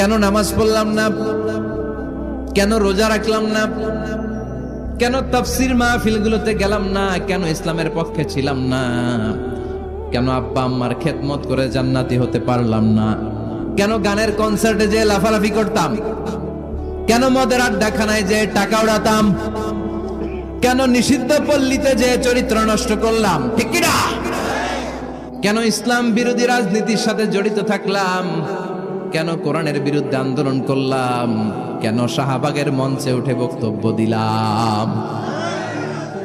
কেন নামাজ পড়লাম না? কেন রোজা রাখলাম না? কেন তাফসির মাহফিলগুলোতে গেলাম না? কেন ইসলামের পক্ষে ছিলাম না? কেন আব্বা আম্মার খেদমত করে জান্নাতি হতে পারলাম না? কেন গানের কনসার্টে যে লাফালাফি করতাম? কেন মদের আড্ডাখানায় যে টাকা উড়াতাম? কেন নিষিদ্ধ পল্লীতে যে চরিত্র নষ্ট করলাম? ঠিক কেন ইসলাম বিরোধী রাজনীতির সাথে জড়িত থাকলাম? কেন কোরআনের বিরুদ্ধে আন্দোলন করলাম? কেন শাহবাগের মঞ্চে উঠে বক্তব্য দিলাম?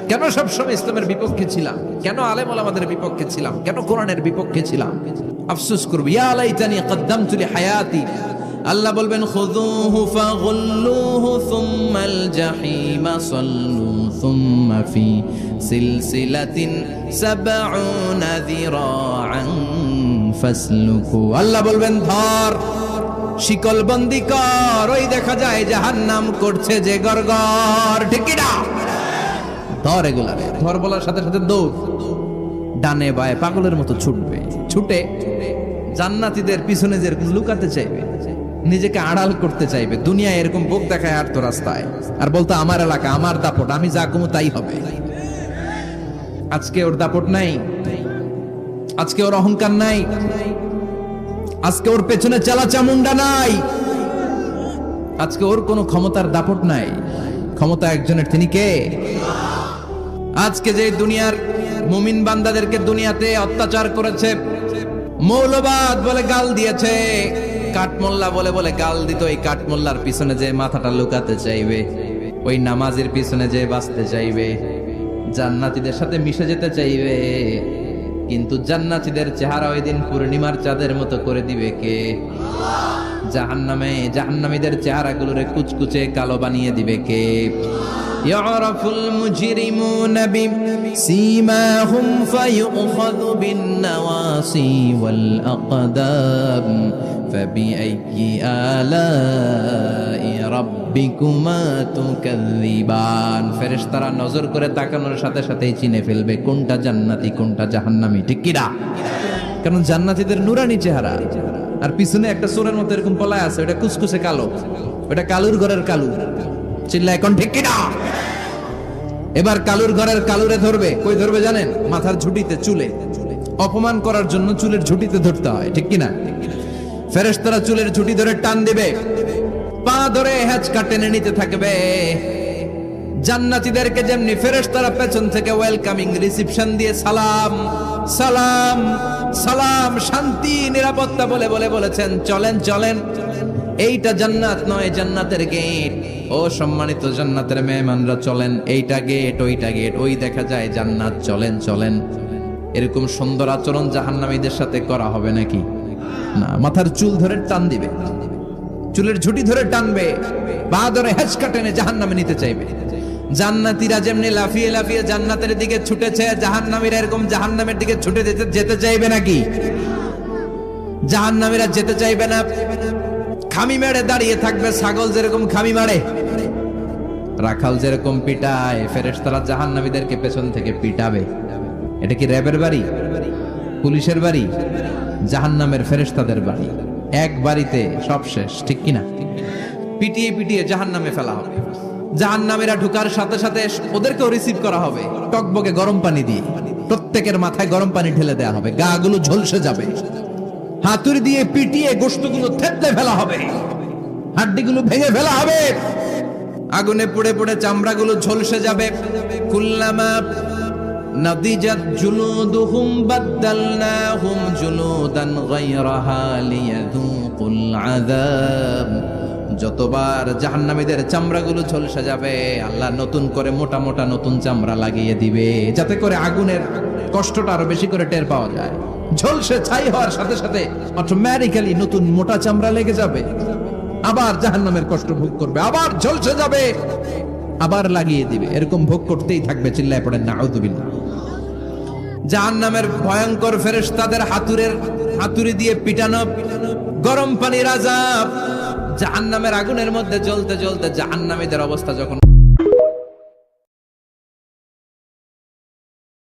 কেন সবসময় ইসলামের বিপক্ষে ছিলাম? কেন আলেম আমাদের বিপক্ষে ছিলাম? কেন কোরআনের বিপক্ষে ছিলাম? আফসোস করবি, ইয়া লাইতানি কদ্দামতু লি হায়াতি আল্লাহ বলবেন, খুযুহু ফাগুল্লুহু সুম্মাল জাহিমা সাল্লু সুম্মা ফি সিলসিলাতিন সাবউনা যিরাআন ফাসলুকু। আল্লাহ বলবেন, ধর শিকল বন্দি কর, ওই দেখা যায় জাহান্নাম করছে যে গরগর ঠিক কি না? ধর এগুলারে ধর বলার সাথে সাথে দৌড়। ডানে বায়ে পাগলের মতো ছুটবে। ছুটে জান্নাতিদের পিছনে যে লুকাতে চাইবে, নিজেকে আড়াল করতে চাইবে দুনিয়া এরকম বোক দেখায় আর তো রাস্তায়। আর বলতো, আমার এলাকা, আমার দাপট, আমি যা কমু তাই হবে। আজকে ওর দাপট নাই। আজকে ওর অহংকার নাই। আজকে ওর পেছনে চালা চামুন্ডা নাই। আজকে ওর কোনো ক্ষমতার দাপট নাই। ক্ষমতা একজনের, তিনি কে? আজকে যে দুনিয়ার মুমিন বান্দাদেরকে দুনিয়াতে অত্যাচার করেছে, মৌলবাদ বলে গাল দিয়েছে, কাঠমোল্লা বলে বলে গাল দিত এই কাঠমোল্লার পিছনে যে মাথাটা লুকাতে চাইবে, ওই নামাজের পিছনে যে বাঁচতে চাইবে, জান্নাতিদের সাথে মিশে যেতে চাইবে। কিন্তু জান্নাতীদের চেহারা ওই দিন পূর্ণিমার চাঁদের মতো করে দিবে কে জাহান্নামে জাহান্নামীদের চেহারাগুলোরে কুচকুচে কালো বানিয়ে দিবে কে يعرف المجرمون بسيماهم فيؤخذ بالنواصي والأقدام فبأي آلاء ربكما تكذبان ফেরেশতারা নজর করে তাকানোর সাথে সাথেই চিনে ফেলবে কোনটা জান্নাতি কোনটা জাহান্নামী ঠিক কি না কারণ জান্নাতীদের নুরানি চেহারা আর পিছনে একটা সোরের মতো এরকম পলায় আছে ওটা কুসকুসে কালো ওটা কালুর ঘরের কালু চিল্লা এখন ঠিক কিনা এবার কালুর ঘরের কালুরে ধরবে কই ধরবে জানেন মাথার ঝুটিতে চুলে অপমান করার জন্য চুলের ঝুটিতে ধরতে হয় ঠিক কিনা ফেরেশতারা চুলের ঝুটি ধরে টান দিবে। পা ধরে হ্যাচকা টেনে নিতে থাকবে। জান্নাতীদেরকে যেমনি ফেরেশতারা পেছন থেকে ওয়েলকামিং রিসিপশন দিয়ে সালাম সালাম সালাম, শান্তি, নিরাপত্তা বলে বলে বলেছেন, চলেন চলেন। এইটা জান্নাত নয়, জান্নাতের গেট। ও সম্মানিত জান্নাতের মেহমানরা, চলেন, এইটা গেট, ওইটা গেট, ওই দেখা যায় জান্নাত, চলেন চলেন। এরকম সুন্দর আচরণ জাহান্নামীদের সাথে করা হবে নাকি? না, মাথার চুল ধরে টান দিবে। চুলের ঝুটি ধরে টানবে। পা ধরে হেঁচকা টেনে জাহান্নামে নিতে চাইবে। জান্নাতীরা যেমনি লাফিয়ে লাফিয়ে জান্নাতের দিকে ছুটেছে জাহান জাহান্নামীরা এরকম জাহান্নামের দিকে ছুটে যেতে যেতে চাইবে নাকি? জাহান্নামীরা যেতে চাইবে না। খামি মেরে দাঁড়িয়ে থাকবে, ছাগল যেরকম খামি মারে। রাখাল যেরকম পিটায়, ফেরেশতারা জাহান্নামীদেরকে পেছন থেকে পিটাবে। এটা কি র্যাবের বাড়ি? পুলিশের বাড়ি, জাহান্নামের ফেরেশতাদের বাড়ি। এক বাড়িতে সব শেষ, ঠিক কিনা? পিটিয়ে পিটিয়ে জাহান্নামে ফেলা হবে। জাহান্নামীরা ঢুকার সাথে সাথে ওদেরকেও রিসিভ করা হবে। টকবকে গরম পানি দিয়ে। প্রত্যেকের মাথায় গরম পানি ঢেলে দেওয়া হবে। গা গুলো ঝলসে যাবে। হাতুড়ি দিয়ে পিটিয়ে গোস্তগুলো থেতলে ফেলা হবে। হাড্ডিগুলো ভেঙে ফেলা হবে। আগুনে পুড়ে পুড়ে চামড়াগুলো ঝলসে যাবে। কুল্লামা গায়রাহা লিয়াযুকুল আযাব যতবার জাহান্নামীদের চামড়াগুলো ঝলসে যাবে, আল্লাহ নতুন করে মোটা মোটা নতুন চামড়া লাগিয়ে দিবে, যাতে করে আগুনের কষ্টটা আরও বেশি করে টের পাওয়া যায়। ঝলসে ছাই হওয়ার সাথে সাথে অটোমেটিক্যালি নতুন মোটা চামড়া লেগে যাবে। আবার জাহান্নামের কষ্ট ভোগ করবে, আবার ঝলসে যাবে, আবার লাগিয়ে দিবে। এরকম ভোগ করতেই থাকবে, চিল্লায় পড়েন না আউদুবিল্লাহ জাহান্নামের ভয়ঙ্কর ফেরেশ তাদের হাতুরের হাতুড়ি দিয়ে পিটানো গরম পানির আজাব। জাহান্নামের আগুনের মধ্যে জ্বলতে জ্বলতে জাহান নামীদের অবস্থা যখন